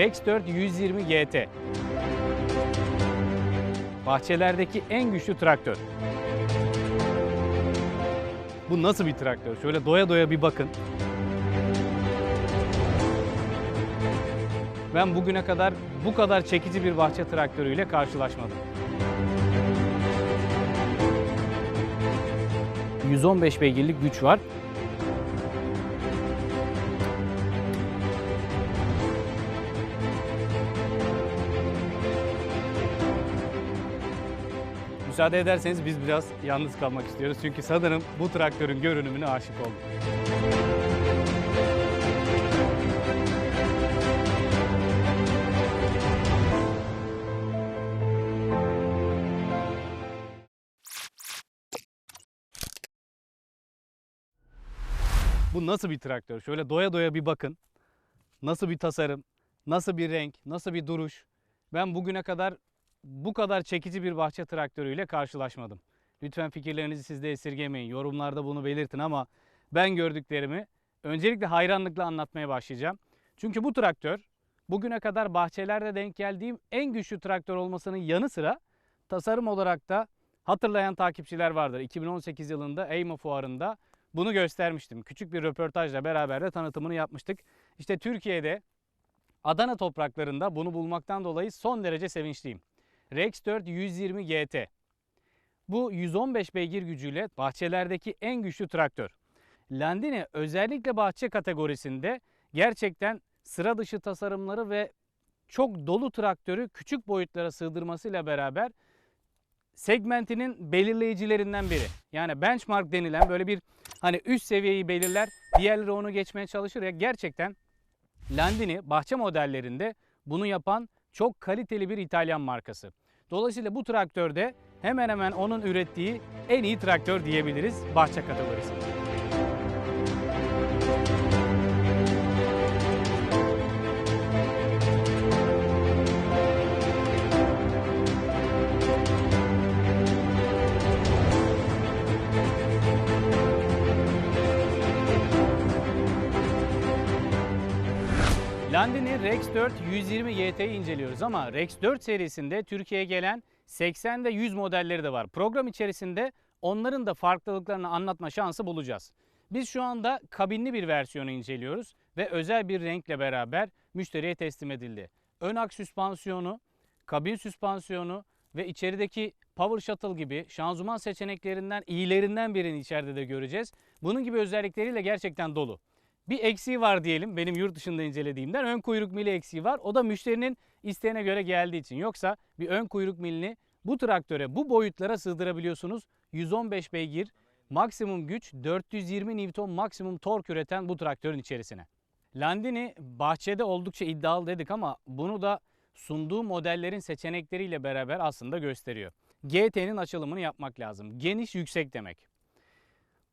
Rex 4 120 GT. Bahçelerdeki en güçlü traktör. Bu nasıl bir traktör? Şöyle doya doya bir bakın. Ben bugüne kadar bu kadar çekici bir bahçe traktörüyle karşılaşmadım. 115 beygirlik güç var. Müsaade ederseniz biz biraz yalnız kalmak istiyoruz. Çünkü sanırım bu traktörün görünümüne aşık oldum. Bu nasıl bir traktör? Şöyle doya doya bir bakın. Nasıl bir tasarım, nasıl bir renk, nasıl bir duruş. Ben bugüne kadar bu kadar çekici bir bahçe traktörüyle karşılaşmadım. Lütfen fikirlerinizi siz de esirgemeyin. Yorumlarda bunu belirtin ama ben gördüklerimi öncelikle hayranlıkla anlatmaya başlayacağım. Çünkü bu traktör bugüne kadar bahçelerde denk geldiğim en güçlü traktör olmasının yanı sıra tasarım olarak da hatırlayan takipçiler vardır. 2018 yılında EYMA fuarında bunu göstermiştim. Küçük bir röportajla beraber de tanıtımını yapmıştık. İşte Türkiye'de Adana topraklarında bunu bulmaktan dolayı son derece sevinçliyim. Rex 4 120 GT. Bu 115 beygir gücüyle bahçelerdeki en güçlü traktör. Landini özellikle bahçe kategorisinde gerçekten sıra dışı tasarımları ve çok dolu traktörü küçük boyutlara sığdırmasıyla beraber segmentinin belirleyicilerinden biri. Yani benchmark denilen böyle bir hani üst seviyeyi belirler, diğerleri onu geçmeye çalışır ya gerçekten Landini bahçe modellerinde bunu yapan çok kaliteli bir İtalyan markası. Dolayısıyla bu traktörde hemen hemen onun ürettiği en iyi traktör diyebiliriz bahçe kategorisinde. Landini Rex 4 120 YT'yi inceliyoruz ama Rex 4 serisinde Türkiye'ye gelen 80 ve 100 modelleri de var. Program içerisinde onların da farklılıklarını anlatma şansı bulacağız. Biz şu anda kabinli bir versiyonu inceliyoruz ve özel bir renkle beraber müşteriye teslim edildi. Ön aks süspansiyonu, kabin süspansiyonu ve içerideki Power Shuttle gibi şanzıman seçeneklerinden iyilerinden birini içeride de göreceğiz. Bunun gibi özellikleriyle gerçekten dolu. Bir eksiği var diyelim benim yurt dışında incelediğimden ön kuyruk mili eksiği var. O da müşterinin isteğine göre geldiği için. Yoksa bir ön kuyruk milini bu traktöre bu boyutlara sığdırabiliyorsunuz. 115 beygir maksimum güç 420 Newton maksimum tork üreten bu traktörün içerisine. Landini bahçede oldukça iddialı dedik ama bunu da sunduğu modellerin seçenekleriyle beraber aslında gösteriyor. GT'nin açılımını yapmak lazım. Geniş yüksek demek.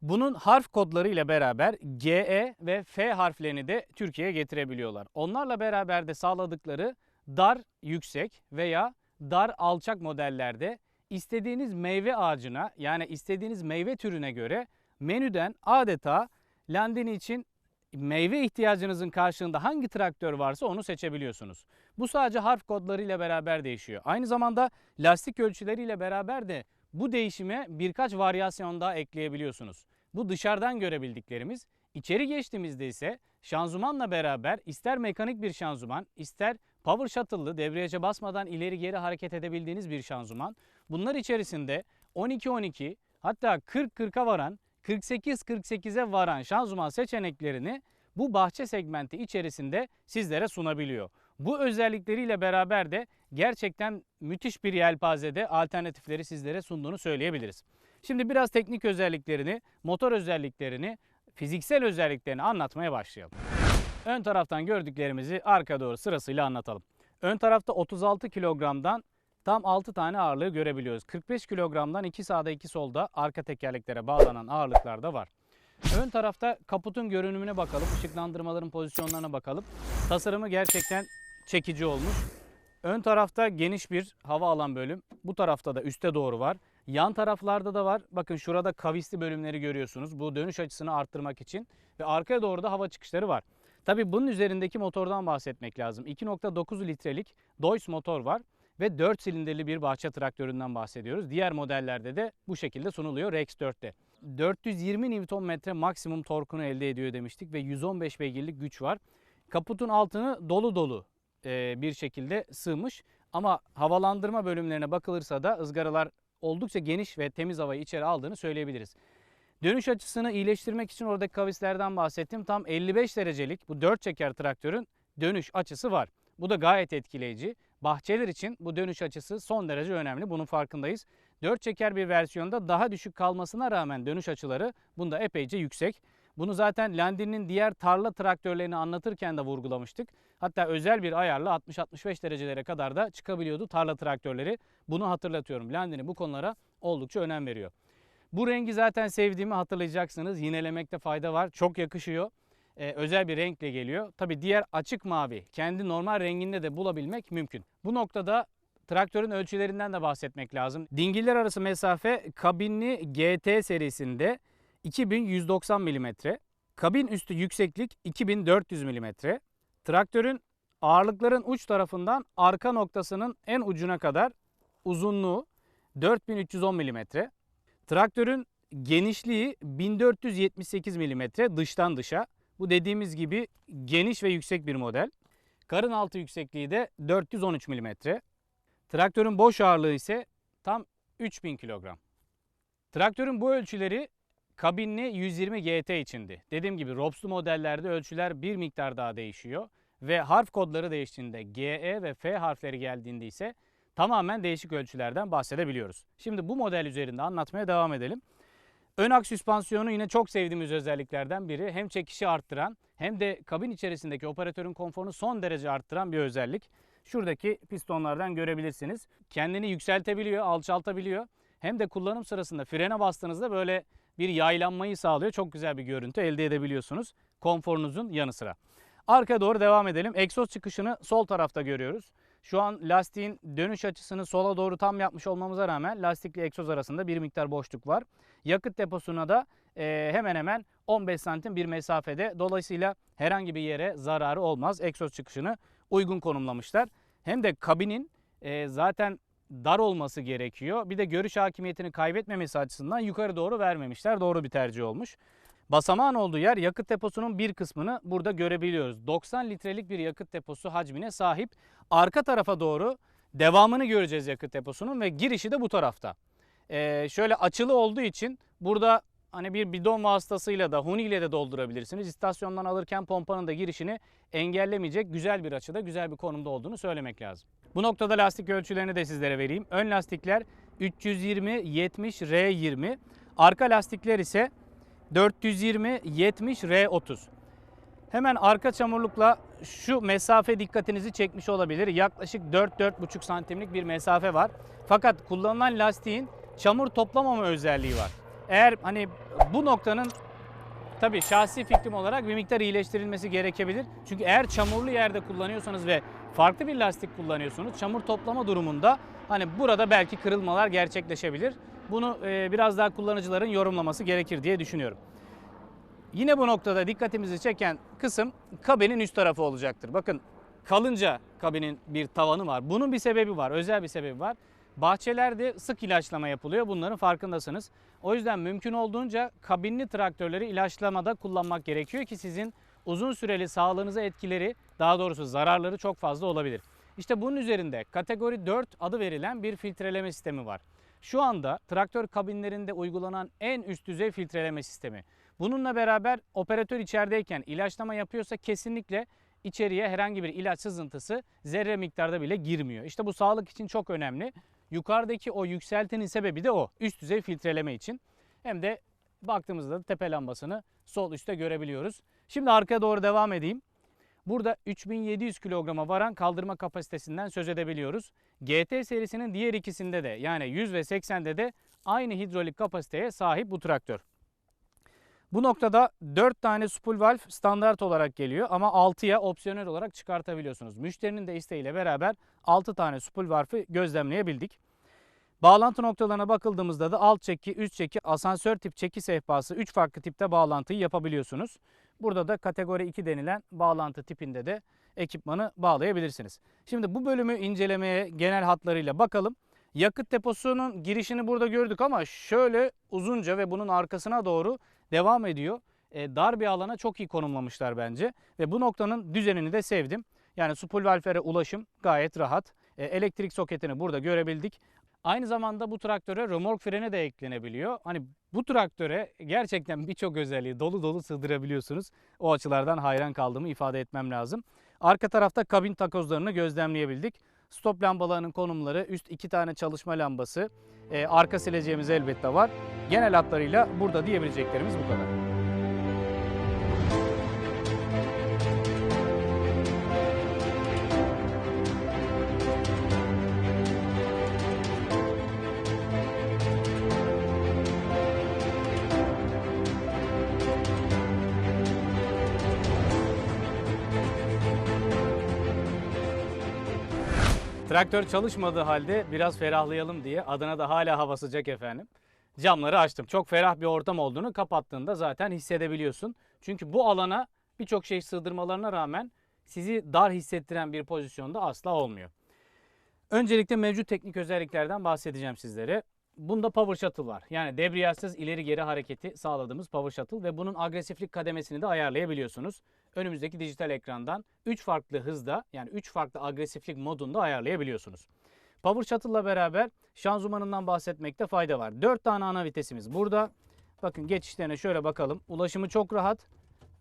Bunun harf kodları ile beraber GE ve F harflerini de Türkiye'ye getirebiliyorlar. Onlarla beraber de sağladıkları dar yüksek veya dar alçak modellerde istediğiniz meyve ağacına yani istediğiniz meyve türüne göre menüden adeta Landini için meyve ihtiyacınızın karşılığında hangi traktör varsa onu seçebiliyorsunuz. Bu sadece harf kodlarıyla beraber değişiyor. Aynı zamanda lastik ölçüleriyle beraber de bu değişime birkaç varyasyon daha ekleyebiliyorsunuz. Bu dışarıdan görebildiklerimiz. İçeri geçtiğimizde ise şanzımanla beraber ister mekanik bir şanzıman, ister power shuttle'lı debriyaja basmadan ileri geri hareket edebildiğiniz bir şanzıman. Bunlar içerisinde 12-12 hatta 40-40'a varan 48-48'e varan şanzıman seçeneklerini bu bahçe segmenti içerisinde sizlere sunabiliyor. Bu özellikleriyle beraber de gerçekten müthiş bir yelpazede alternatifleri sizlere sunduğunu söyleyebiliriz. Şimdi biraz teknik özelliklerini, motor özelliklerini, fiziksel özelliklerini anlatmaya başlayalım. Ön taraftan gördüklerimizi arka doğru sırasıyla anlatalım. Ön tarafta 36 kilogramdan tam 6 tane ağırlığı görebiliyoruz. 45 kilogramdan 2 sağda 2 solda arka tekerleklere bağlanan ağırlıklar da var. Ön tarafta kaputun görünümüne bakalım, ışıklandırmaların pozisyonlarına bakalım. Tasarımı gerçekten çekici olmuş. Ön tarafta geniş bir hava alan bölüm. Bu tarafta da üste doğru var. Yan taraflarda da var. Bakın şurada kavisli bölümleri görüyorsunuz. Bu dönüş açısını arttırmak için. Ve arkaya doğru da hava çıkışları var. Tabii bunun üzerindeki motordan bahsetmek lazım. 2.9 litrelik Deutz motor var ve 4 silindirli bir bahçe traktöründen bahsediyoruz. Diğer modellerde de bu şekilde sunuluyor Rex 4'te. 420 Nm maksimum torkunu elde ediyor demiştik ve 115 beygirlik güç var. Kaputun altını dolu dolu e, bir şekilde sığmış ama havalandırma bölümlerine bakılırsa da ızgaralar oldukça geniş ve temiz havayı içeri aldığını söyleyebiliriz. Dönüş açısını iyileştirmek için oradaki kavislerden bahsettim. Tam 55 derecelik bu 4 çeker traktörün dönüş açısı var. Bu da gayet etkileyici. Bahçeler için bu dönüş açısı son derece önemli. Bunun farkındayız. 4 çeker bir versiyonda daha düşük kalmasına rağmen dönüş açıları bunda epeyce yüksek. Bunu zaten Landin'in diğer tarla traktörlerini anlatırken de vurgulamıştık. Hatta özel bir ayarla 60-65 derecelere kadar da çıkabiliyordu tarla traktörleri. Bunu hatırlatıyorum. Landin'in bu konulara oldukça önem veriyor. Bu rengi zaten sevdiğimi hatırlayacaksınız. Yinelemekte fayda var. Çok yakışıyor. Ee, özel bir renkle geliyor. Tabi diğer açık mavi kendi normal renginde de bulabilmek mümkün. Bu noktada traktörün ölçülerinden de bahsetmek lazım. Dingiller arası mesafe kabinli GT serisinde 2190 mm. Kabin üstü yükseklik 2400 mm. Traktörün ağırlıkların uç tarafından arka noktasının en ucuna kadar uzunluğu 4310 mm. Traktörün genişliği 1478 mm dıştan dışa. Bu dediğimiz gibi geniş ve yüksek bir model. Karın altı yüksekliği de 413 mm. Traktörün boş ağırlığı ise tam 3000 kilogram. Traktörün bu ölçüleri kabinli 120 GT içindi. Dediğim gibi Robslu modellerde ölçüler bir miktar daha değişiyor. Ve harf kodları değiştiğinde GE ve F harfleri geldiğinde ise tamamen değişik ölçülerden bahsedebiliyoruz. Şimdi bu model üzerinde anlatmaya devam edelim. Ön aks süspansiyonu yine çok sevdiğimiz özelliklerden biri. Hem çekişi arttıran hem de kabin içerisindeki operatörün konforunu son derece arttıran bir özellik. Şuradaki pistonlardan görebilirsiniz. Kendini yükseltebiliyor, alçaltabiliyor. Hem de kullanım sırasında frene bastığınızda böyle bir yaylanmayı sağlıyor. Çok güzel bir görüntü elde edebiliyorsunuz konforunuzun yanı sıra. Arkaya doğru devam edelim. Egzoz çıkışını sol tarafta görüyoruz. Şu an lastiğin dönüş açısını sola doğru tam yapmış olmamıza rağmen lastikle egzoz arasında bir miktar boşluk var. Yakıt deposuna da e, hemen hemen 15 santim bir mesafede. Dolayısıyla herhangi bir yere zararı olmaz. Egzoz çıkışını uygun konumlamışlar. Hem de kabinin e, zaten dar olması gerekiyor. Bir de görüş hakimiyetini kaybetmemesi açısından yukarı doğru vermemişler. Doğru bir tercih olmuş. Basamağın olduğu yer yakıt deposunun bir kısmını burada görebiliyoruz. 90 litrelik bir yakıt deposu hacmine sahip. Arka tarafa doğru devamını göreceğiz yakıt deposunun ve girişi de bu tarafta. Ee, şöyle açılı olduğu için burada hani bir bidon vasıtasıyla da huni ile de doldurabilirsiniz. İstasyondan alırken pompanın da girişini engellemeyecek güzel bir açıda, güzel bir konumda olduğunu söylemek lazım. Bu noktada lastik ölçülerini de sizlere vereyim. Ön lastikler 320 70 R20. Arka lastikler ise 420 70 R30. Hemen arka çamurlukla şu mesafe dikkatinizi çekmiş olabilir. Yaklaşık 4-4,5 santimlik bir mesafe var. Fakat kullanılan lastiğin çamur toplamama özelliği var. Eğer hani bu noktanın tabii şahsi fikrim olarak bir miktar iyileştirilmesi gerekebilir. Çünkü eğer çamurlu yerde kullanıyorsanız ve farklı bir lastik kullanıyorsunuz çamur toplama durumunda hani burada belki kırılmalar gerçekleşebilir. Bunu e, biraz daha kullanıcıların yorumlaması gerekir diye düşünüyorum. Yine bu noktada dikkatimizi çeken kısım kabinin üst tarafı olacaktır. Bakın kalınca kabinin bir tavanı var. Bunun bir sebebi var, özel bir sebebi var. Bahçelerde sık ilaçlama yapılıyor. Bunların farkındasınız. O yüzden mümkün olduğunca kabinli traktörleri ilaçlamada kullanmak gerekiyor ki sizin uzun süreli sağlığınıza etkileri, daha doğrusu zararları çok fazla olabilir. İşte bunun üzerinde kategori 4 adı verilen bir filtreleme sistemi var. Şu anda traktör kabinlerinde uygulanan en üst düzey filtreleme sistemi. Bununla beraber operatör içerideyken ilaçlama yapıyorsa kesinlikle içeriye herhangi bir ilaç sızıntısı zerre miktarda bile girmiyor. İşte bu sağlık için çok önemli. Yukarıdaki o yükseltinin sebebi de o. Üst düzey filtreleme için. Hem de baktığımızda da tepe lambasını sol üstte görebiliyoruz. Şimdi arkaya doğru devam edeyim. Burada 3700 kilograma varan kaldırma kapasitesinden söz edebiliyoruz. GT serisinin diğer ikisinde de yani 100 ve 80'de de aynı hidrolik kapasiteye sahip bu traktör. Bu noktada 4 tane spool valve standart olarak geliyor ama 6'ya opsiyonel olarak çıkartabiliyorsunuz. Müşterinin de isteğiyle beraber 6 tane spool valve'ı gözlemleyebildik. Bağlantı noktalarına bakıldığımızda da alt çeki, üst çeki, asansör tip çeki sehpası 3 farklı tipte bağlantıyı yapabiliyorsunuz. Burada da kategori 2 denilen bağlantı tipinde de ekipmanı bağlayabilirsiniz. Şimdi bu bölümü incelemeye genel hatlarıyla bakalım. Yakıt deposunun girişini burada gördük ama şöyle uzunca ve bunun arkasına doğru devam ediyor. E, dar bir alana çok iyi konumlamışlar bence ve bu noktanın düzenini de sevdim. Yani spoolwalfere ulaşım gayet rahat. E, elektrik soketini burada görebildik. Aynı zamanda bu traktöre römork freni de eklenebiliyor. Hani bu traktöre gerçekten birçok özelliği dolu dolu sığdırabiliyorsunuz. O açılardan hayran kaldığımı ifade etmem lazım. Arka tarafta kabin takozlarını gözlemleyebildik. Stop lambalarının konumları, üst iki tane çalışma lambası, e, arka sileceğimiz elbette var. Genel hatlarıyla burada diyebileceklerimiz bu kadar. Traktör çalışmadığı halde biraz ferahlayalım diye adına da hala hava sıcak efendim. Camları açtım. Çok ferah bir ortam olduğunu kapattığında zaten hissedebiliyorsun. Çünkü bu alana birçok şey sığdırmalarına rağmen sizi dar hissettiren bir pozisyonda asla olmuyor. Öncelikle mevcut teknik özelliklerden bahsedeceğim sizlere. Bunda power shuttle var. Yani debriyajsız ileri geri hareketi sağladığımız power shuttle ve bunun agresiflik kademesini de ayarlayabiliyorsunuz. Önümüzdeki dijital ekrandan 3 farklı hızda yani 3 farklı agresiflik modunda ayarlayabiliyorsunuz. Power Shuttle ile beraber şanzımanından bahsetmekte fayda var. 4 tane ana vitesimiz burada. Bakın geçişlerine şöyle bakalım. Ulaşımı çok rahat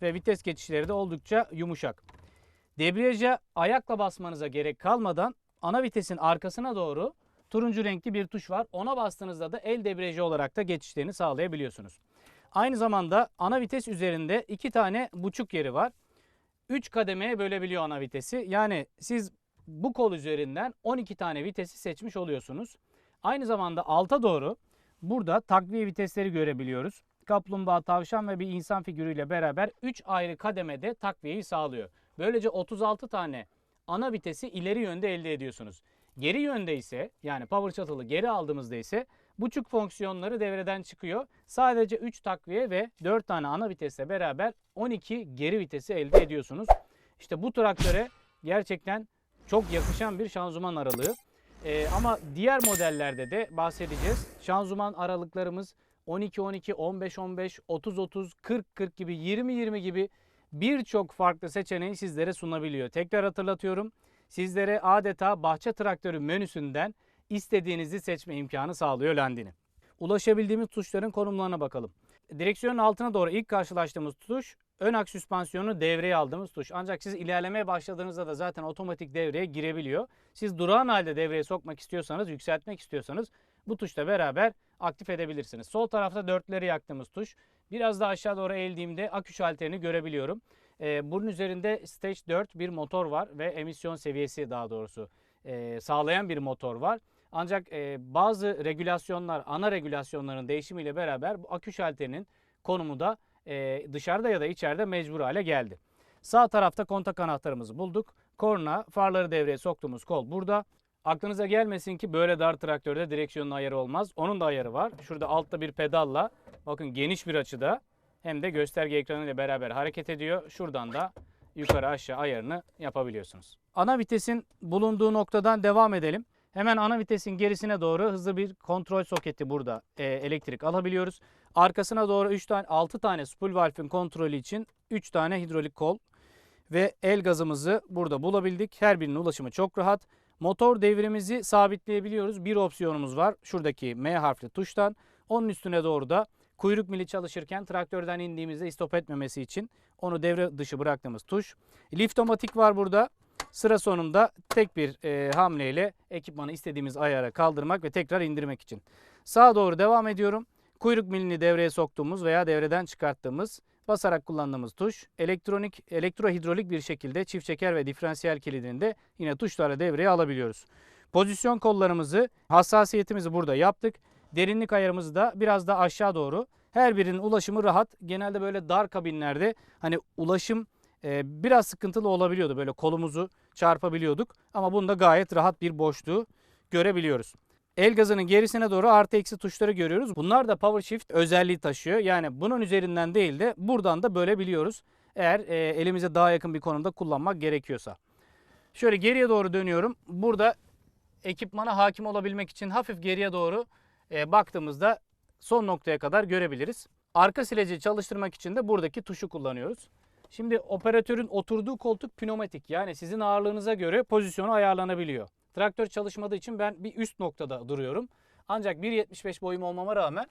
ve vites geçişleri de oldukça yumuşak. Debriyaja ayakla basmanıza gerek kalmadan ana vitesin arkasına doğru turuncu renkli bir tuş var. Ona bastığınızda da el debriyajı olarak da geçişlerini sağlayabiliyorsunuz. Aynı zamanda ana vites üzerinde iki tane buçuk yeri var. 3 kademeye bölebiliyor ana vitesi. Yani siz bu kol üzerinden 12 tane vitesi seçmiş oluyorsunuz. Aynı zamanda alta doğru burada takviye vitesleri görebiliyoruz. Kaplumbağa, tavşan ve bir insan figürüyle beraber 3 ayrı kademede takviyeyi sağlıyor. Böylece 36 tane ana vitesi ileri yönde elde ediyorsunuz. Geri yönde ise yani power shuttle'ı geri aldığımızda ise buçuk fonksiyonları devreden çıkıyor. Sadece 3 takviye ve 4 tane ana vitesle beraber 12 geri vitesi elde ediyorsunuz. İşte bu traktöre gerçekten çok yakışan bir şanzıman aralığı. Ee, ama diğer modellerde de bahsedeceğiz. Şanzıman aralıklarımız 12 12, 15 15, 30 30, 40 40 gibi 20 20 gibi birçok farklı seçeneği sizlere sunabiliyor. Tekrar hatırlatıyorum. Sizlere adeta bahçe traktörü menüsünden istediğinizi seçme imkanı sağlıyor Landini. Ulaşabildiğimiz tuşların konumlarına bakalım. Direksiyonun altına doğru ilk karşılaştığımız tuş ön aks süspansiyonu devreye aldığımız tuş. Ancak siz ilerlemeye başladığınızda da zaten otomatik devreye girebiliyor. Siz durağan halde devreye sokmak istiyorsanız, yükseltmek istiyorsanız bu tuşla beraber aktif edebilirsiniz. Sol tarafta dörtleri yaktığımız tuş. Biraz daha aşağı doğru eğildiğimde akü şalterini görebiliyorum. Ee, bunun üzerinde Stage 4 bir motor var ve emisyon seviyesi daha doğrusu e, sağlayan bir motor var. Ancak e, bazı regülasyonlar, ana regülasyonların değişimiyle beraber bu akü şalterinin konumu da e, dışarıda ya da içeride mecbur hale geldi. Sağ tarafta kontak anahtarımızı bulduk. Korna, farları devreye soktuğumuz kol burada. Aklınıza gelmesin ki böyle dar traktörde direksiyonun ayarı olmaz. Onun da ayarı var. Şurada altta bir pedalla bakın geniş bir açıda hem de gösterge ekranıyla beraber hareket ediyor. Şuradan da yukarı aşağı ayarını yapabiliyorsunuz. Ana vitesin bulunduğu noktadan devam edelim. Hemen ana vitesin gerisine doğru hızlı bir kontrol soketi burada e, elektrik alabiliyoruz. Arkasına doğru 3 tane 6 tane spool valve'in kontrolü için 3 tane hidrolik kol ve el gazımızı burada bulabildik. Her birinin ulaşımı çok rahat. Motor devrimizi sabitleyebiliyoruz. Bir opsiyonumuz var. Şuradaki M harfli tuştan. Onun üstüne doğru da kuyruk mili çalışırken traktörden indiğimizde stop etmemesi için onu devre dışı bıraktığımız tuş. Liftomatik var burada. Sıra sonunda tek bir e, hamleyle ekipmanı istediğimiz ayara kaldırmak ve tekrar indirmek için. Sağa doğru devam ediyorum. Kuyruk milini devreye soktuğumuz veya devreden çıkarttığımız basarak kullandığımız tuş. Elektronik, elektrohidrolik bir şekilde çift çeker ve diferansiyel kilidini de yine tuşlarla devreye alabiliyoruz. Pozisyon kollarımızı, hassasiyetimizi burada yaptık. Derinlik ayarımızı da biraz da aşağı doğru. Her birinin ulaşımı rahat. Genelde böyle dar kabinlerde hani ulaşım e, biraz sıkıntılı olabiliyordu. Böyle kolumuzu çarpabiliyorduk. Ama bunda gayet rahat bir boşluğu görebiliyoruz. el gazının gerisine doğru artı eksi tuşları görüyoruz. Bunlar da power shift özelliği taşıyor. Yani bunun üzerinden değil de buradan da bölebiliyoruz. Eğer e, elimize daha yakın bir konumda kullanmak gerekiyorsa. Şöyle geriye doğru dönüyorum. Burada ekipmana hakim olabilmek için hafif geriye doğru e, baktığımızda son noktaya kadar görebiliriz. Arka sileci çalıştırmak için de buradaki tuşu kullanıyoruz. Şimdi operatörün oturduğu koltuk pneumatik yani sizin ağırlığınıza göre pozisyonu ayarlanabiliyor. Traktör çalışmadığı için ben bir üst noktada duruyorum. Ancak 1.75 boyum olmama rağmen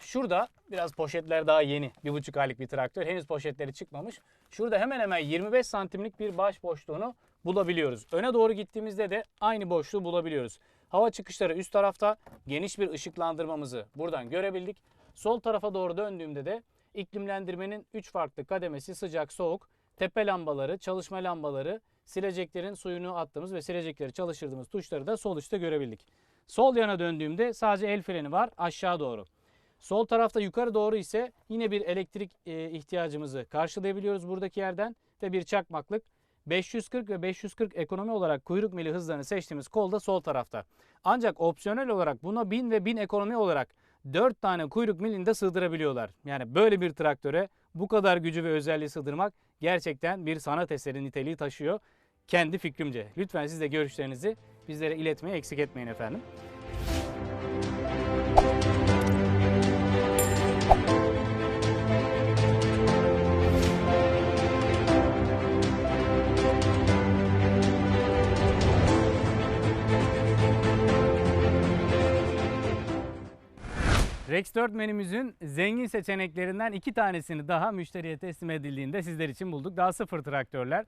şurada biraz poşetler daha yeni. Bir buçuk aylık bir traktör. Henüz poşetleri çıkmamış. Şurada hemen hemen 25 santimlik bir baş boşluğunu bulabiliyoruz. Öne doğru gittiğimizde de aynı boşluğu bulabiliyoruz. Hava çıkışları üst tarafta geniş bir ışıklandırmamızı buradan görebildik. Sol tarafa doğru döndüğümde de iklimlendirmenin 3 farklı kademesi sıcak soğuk, tepe lambaları, çalışma lambaları, sileceklerin suyunu attığımız ve silecekleri çalıştırdığımız tuşları da sol üstte görebildik. Sol yana döndüğümde sadece el freni var aşağı doğru. Sol tarafta yukarı doğru ise yine bir elektrik e, ihtiyacımızı karşılayabiliyoruz buradaki yerden ve bir çakmaklık. 540 ve 540 ekonomi olarak kuyruk mili hızlarını seçtiğimiz kol da sol tarafta. Ancak opsiyonel olarak buna 1000 ve 1000 ekonomi olarak 4 tane kuyruk milini de sığdırabiliyorlar. Yani böyle bir traktöre bu kadar gücü ve özelliği sığdırmak gerçekten bir sanat eseri niteliği taşıyor. Kendi fikrimce. Lütfen siz de görüşlerinizi bizlere iletmeyi eksik etmeyin efendim. Rex 4 menümüzün zengin seçeneklerinden iki tanesini daha müşteriye teslim edildiğinde sizler için bulduk. Daha sıfır traktörler.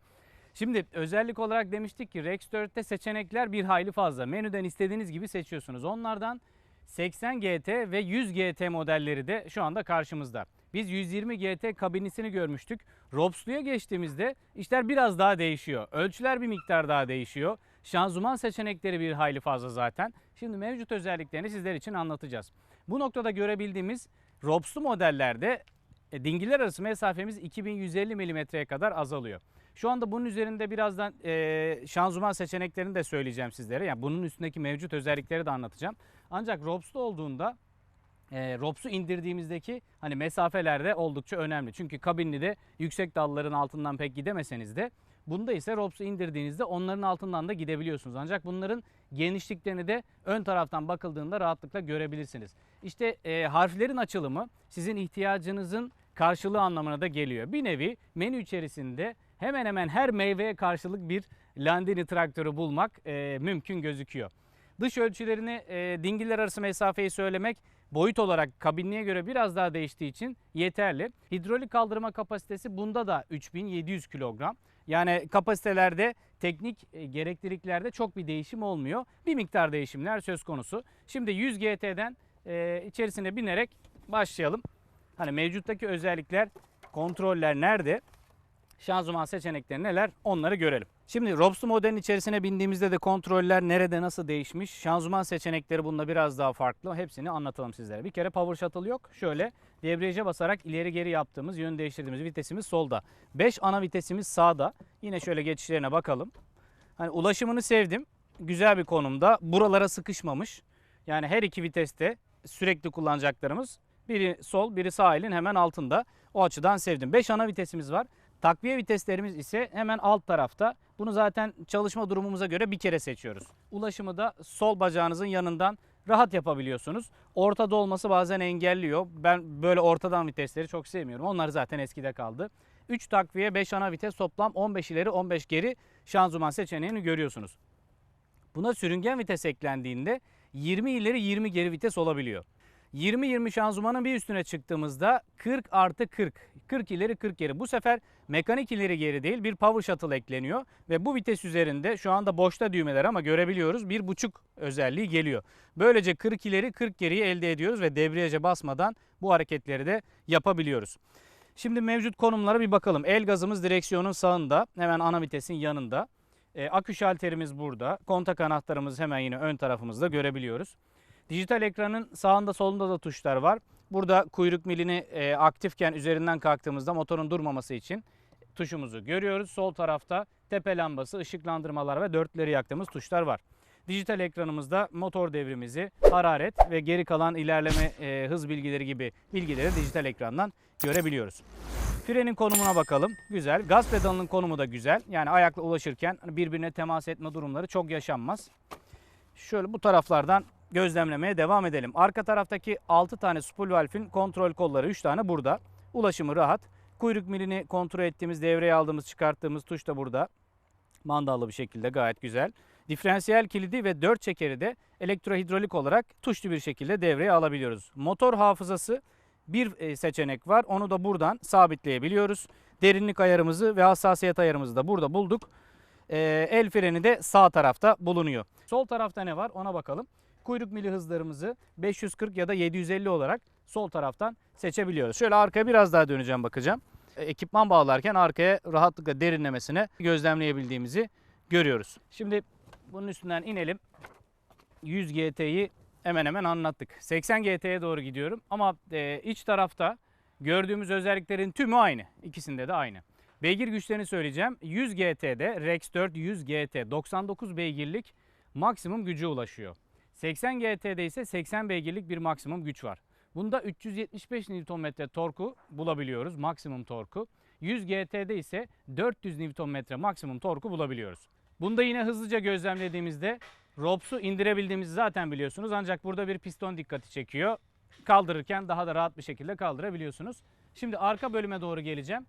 Şimdi özellik olarak demiştik ki Rex 4'te seçenekler bir hayli fazla. Menüden istediğiniz gibi seçiyorsunuz. Onlardan 80 GT ve 100 GT modelleri de şu anda karşımızda. Biz 120 GT kabinisini görmüştük. Robslu'ya geçtiğimizde işler biraz daha değişiyor. Ölçüler bir miktar daha değişiyor. Şanzıman seçenekleri bir hayli fazla zaten. Şimdi mevcut özelliklerini sizler için anlatacağız. Bu noktada görebildiğimiz Robslu modellerde e, dingiller arası mesafemiz 2150 mm'ye kadar azalıyor. Şu anda bunun üzerinde birazdan e, şanzıman seçeneklerini de söyleyeceğim sizlere. Yani bunun üstündeki mevcut özellikleri de anlatacağım. Ancak Robslu olduğunda e, Robs'u indirdiğimizdeki hani mesafeler de oldukça önemli. Çünkü kabinli de yüksek dalların altından pek gidemeseniz de Bunda ise Robs'u indirdiğinizde onların altından da gidebiliyorsunuz. Ancak bunların genişliklerini de ön taraftan bakıldığında rahatlıkla görebilirsiniz. İşte e, harflerin açılımı sizin ihtiyacınızın karşılığı anlamına da geliyor. Bir nevi menü içerisinde hemen hemen her meyveye karşılık bir Landini traktörü bulmak e, mümkün gözüküyor. Dış ölçülerini e, dingiller arası mesafeyi söylemek boyut olarak kabinliğe göre biraz daha değiştiği için yeterli. Hidrolik kaldırma kapasitesi bunda da 3700 kilogram. Yani kapasitelerde teknik e, gerekliliklerde çok bir değişim olmuyor. Bir miktar değişimler söz konusu. Şimdi 100 GT'den e, içerisine binerek başlayalım. Hani mevcuttaki özellikler, kontroller nerede? Şanzıman seçenekleri neler? Onları görelim. Şimdi Robslu modelin içerisine bindiğimizde de kontroller nerede nasıl değişmiş? Şanzıman seçenekleri bunda biraz daha farklı. Hepsini anlatalım sizlere. Bir kere power shuttle yok. Şöyle debriyaja basarak ileri geri yaptığımız, yön değiştirdiğimiz vitesimiz solda. 5 ana vitesimiz sağda. Yine şöyle geçişlerine bakalım. Hani ulaşımını sevdim. Güzel bir konumda. Buralara sıkışmamış. Yani her iki viteste sürekli kullanacaklarımız biri sol, biri sağ elin hemen altında. O açıdan sevdim. 5 ana vitesimiz var. Takviye viteslerimiz ise hemen alt tarafta. Bunu zaten çalışma durumumuza göre bir kere seçiyoruz. Ulaşımı da sol bacağınızın yanından rahat yapabiliyorsunuz. Ortada olması bazen engelliyor. Ben böyle ortadan vitesleri çok sevmiyorum. Onlar zaten eskide kaldı. 3 takviye 5 ana vites toplam 15 ileri 15 geri şanzıman seçeneğini görüyorsunuz. Buna sürüngen vites eklendiğinde 20 ileri 20 geri vites olabiliyor. 20-20 şanzımanın bir üstüne çıktığımızda 40 artı 40. 40 ileri 40 geri. Bu sefer mekanik ileri geri değil bir power shuttle ekleniyor. Ve bu vites üzerinde şu anda boşta düğmeler ama görebiliyoruz bir buçuk özelliği geliyor. Böylece 40 ileri 40 geriyi elde ediyoruz ve debriyaja basmadan bu hareketleri de yapabiliyoruz. Şimdi mevcut konumlara bir bakalım. El gazımız direksiyonun sağında hemen ana vitesin yanında. E, akü şalterimiz burada. Kontak anahtarımız hemen yine ön tarafımızda görebiliyoruz. Dijital ekranın sağında solunda da tuşlar var. Burada kuyruk milini e, aktifken üzerinden kalktığımızda motorun durmaması için tuşumuzu görüyoruz. Sol tarafta tepe lambası, ışıklandırmalar ve dörtleri yaktığımız tuşlar var. Dijital ekranımızda motor devrimizi, hararet ve geri kalan ilerleme e, hız bilgileri gibi bilgileri dijital ekrandan görebiliyoruz. Frenin konumuna bakalım. Güzel. Gaz pedalının konumu da güzel. Yani ayakla ulaşırken birbirine temas etme durumları çok yaşanmaz. Şöyle bu taraflardan gözlemlemeye devam edelim. Arka taraftaki 6 tane spool valfin kontrol kolları 3 tane burada. Ulaşımı rahat. Kuyruk milini kontrol ettiğimiz, devreye aldığımız, çıkarttığımız tuş da burada. Mandallı bir şekilde gayet güzel. Diferansiyel kilidi ve 4 çekeri de elektrohidrolik olarak tuşlu bir şekilde devreye alabiliyoruz. Motor hafızası bir e, seçenek var. Onu da buradan sabitleyebiliyoruz. Derinlik ayarımızı ve hassasiyet ayarımızı da burada bulduk. Ee, el freni de sağ tarafta bulunuyor. Sol tarafta ne var ona bakalım. Kuyruk mili hızlarımızı 540 ya da 750 olarak sol taraftan seçebiliyoruz. Şöyle arkaya biraz daha döneceğim bakacağım. E, Ekipman bağlarken arkaya rahatlıkla derinlemesine gözlemleyebildiğimizi görüyoruz. Şimdi bunun üstünden inelim. 100 GT'yi hemen hemen anlattık. 80 GT'ye doğru gidiyorum ama e, iç tarafta gördüğümüz özelliklerin tümü aynı. İkisinde de aynı. Beygir güçlerini söyleyeceğim. 100 GT'de Rex 4 100 GT 99 beygirlik maksimum gücü ulaşıyor. 80 GT'de ise 80 beygirlik bir maksimum güç var. Bunda 375 Nm torku bulabiliyoruz maksimum torku. 100 GT'de ise 400 Nm maksimum torku bulabiliyoruz. Bunda yine hızlıca gözlemlediğimizde Robs'u indirebildiğimizi zaten biliyorsunuz ancak burada bir piston dikkati çekiyor. Kaldırırken daha da rahat bir şekilde kaldırabiliyorsunuz. Şimdi arka bölüme doğru geleceğim.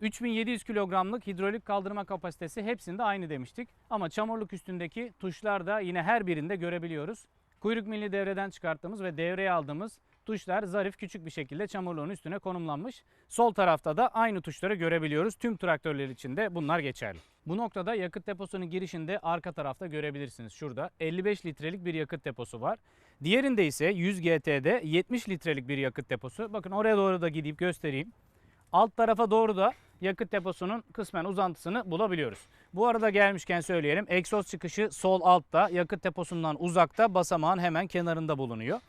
3700 kilogramlık hidrolik kaldırma kapasitesi hepsinde aynı demiştik. Ama çamurluk üstündeki tuşlar da yine her birinde görebiliyoruz. Kuyruk milli devreden çıkarttığımız ve devreye aldığımız tuşlar zarif küçük bir şekilde çamurluğun üstüne konumlanmış. Sol tarafta da aynı tuşları görebiliyoruz. Tüm traktörler için de bunlar geçerli. Bu noktada yakıt deposunun girişinde arka tarafta görebilirsiniz. Şurada 55 litrelik bir yakıt deposu var. Diğerinde ise 100 GT'de 70 litrelik bir yakıt deposu. Bakın oraya doğru da gidip göstereyim. Alt tarafa doğru da yakıt deposunun kısmen uzantısını bulabiliyoruz. Bu arada gelmişken söyleyelim. Egzoz çıkışı sol altta, yakıt deposundan uzakta, basamağın hemen kenarında bulunuyor.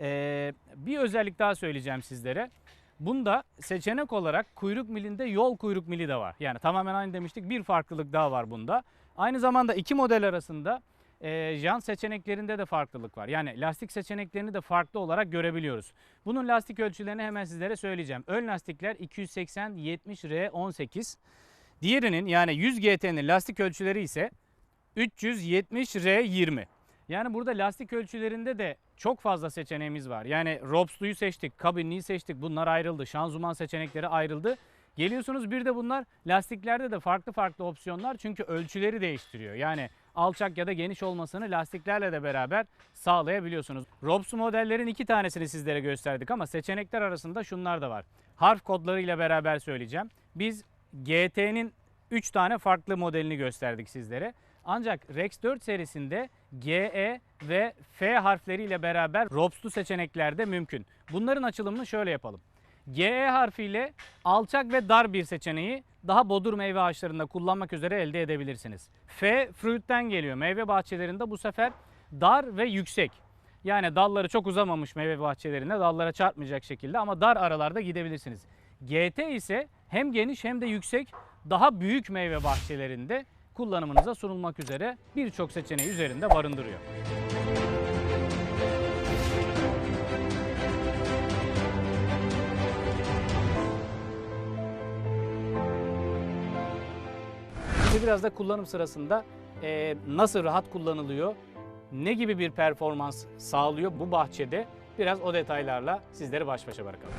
Ee, bir özellik daha söyleyeceğim sizlere. Bunda seçenek olarak kuyruk milinde yol kuyruk mili de var. Yani tamamen aynı demiştik. Bir farklılık daha var bunda. Aynı zamanda iki model arasında e, jant seçeneklerinde de farklılık var. Yani lastik seçeneklerini de farklı olarak görebiliyoruz. Bunun lastik ölçülerini hemen sizlere söyleyeceğim. Ön lastikler 280 70 R 18. Diğerinin yani 100 GT'nin lastik ölçüleri ise 370 R 20. Yani burada lastik ölçülerinde de çok fazla seçeneğimiz var. Yani Robslu'yu seçtik, kabinliği seçtik. Bunlar ayrıldı. Şanzıman seçenekleri ayrıldı. Geliyorsunuz bir de bunlar lastiklerde de farklı farklı opsiyonlar çünkü ölçüleri değiştiriyor. Yani alçak ya da geniş olmasını lastiklerle de beraber sağlayabiliyorsunuz. Robs modellerin iki tanesini sizlere gösterdik ama seçenekler arasında şunlar da var. Harf kodları ile beraber söyleyeceğim. Biz GT'nin 3 tane farklı modelini gösterdik sizlere. Ancak Rex 4 serisinde GE ve F harfleriyle beraber Robs'lu seçeneklerde mümkün. Bunların açılımını şöyle yapalım. GE harfiyle alçak ve dar bir seçeneği daha bodur meyve ağaçlarında kullanmak üzere elde edebilirsiniz. F fruit'ten geliyor. Meyve bahçelerinde bu sefer dar ve yüksek. Yani dalları çok uzamamış meyve bahçelerinde dallara çarpmayacak şekilde ama dar aralarda gidebilirsiniz. GT ise hem geniş hem de yüksek daha büyük meyve bahçelerinde kullanımınıza sunulmak üzere birçok seçeneği üzerinde barındırıyor. Biraz da kullanım sırasında e, nasıl rahat kullanılıyor, ne gibi bir performans sağlıyor bu bahçede biraz o detaylarla sizleri baş başa bırakalım.